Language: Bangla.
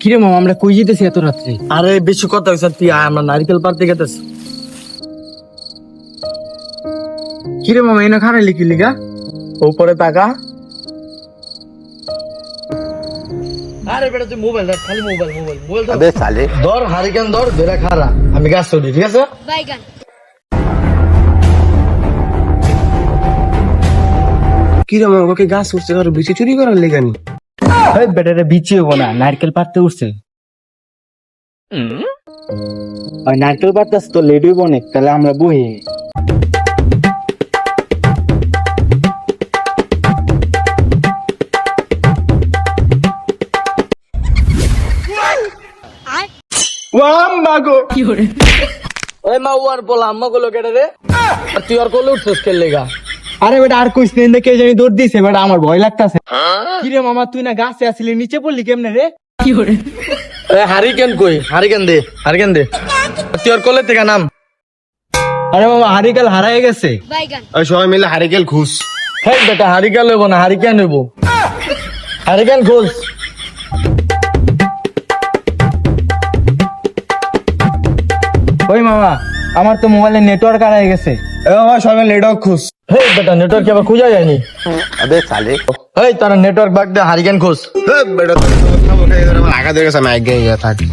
কিরে মামা আমরা কই যেতেছি এত রাত্রে? আরে বেশি কথা তুই আমরা নারিকেল পাড়তে কিরে মামা এনে খারাই লিখি লিগা? উপরে তাকা। আরে বেটা তুই মোবাইল খালি মোবাইল মোবাইল মোবাইল ধর। খারা আমি গাছ চলি ঠিক আছে? বাইগান। কি রে মামা ওকে গাছ উঠছে আর বেশি চুরি করার লেগানি ওই বেটারে বিচি হব না নারকেল পাড়তে উঠছে। ওই নারকেল পাড়তাস তো হইব অনেক তাহলে আমরা বহি। ওই মা ওয়ার বলা আম্মা গুলো কেটে রে। আর তুই আর কোলে উঠছিস কে লেগা? আরে বেটা আর কইস নেই দেখে জানি দৌড় দিছে বেটা আমার ভয় লাগতাছে। কিরে মামা তুই না গাছে আসলি নিচে পড়লি কেমনে রে? কি এ হারিকেন কই? হারিকেন দে হারিকেন দে। তুই আর কোলে থেকে নাম। আরে মামা হারিকেল হারাই গেছে। বাইগান। ওই সবাই মিলে হারিকেল খুশ হেই বেটা হারিকেন লইব না হারিকেন হইব। হারিকেন খোল ওই মামা আমার তো মোবাইলে নেটওয়ার্ক হারাই গেছে। আমার সবাই নেটওয়ার্ক খুঁজ। বেটা নেটওয়ার্ক আবার খুঁজা যায়নি? আবে সালে তারা নেটওয়ার্ক বাগ দে হারিকেন খোঁজ বেটা আগা দিয়ে গেছে আমি আগে থাকি।